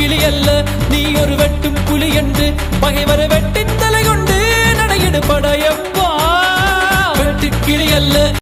கிளி அல்ல நீ ஒரு வெட்டும் புலி என்று பகைவர வெட்டி தலை கொண்டு நடையிடு படையப்பா. வெட்டு கிளி அல்ல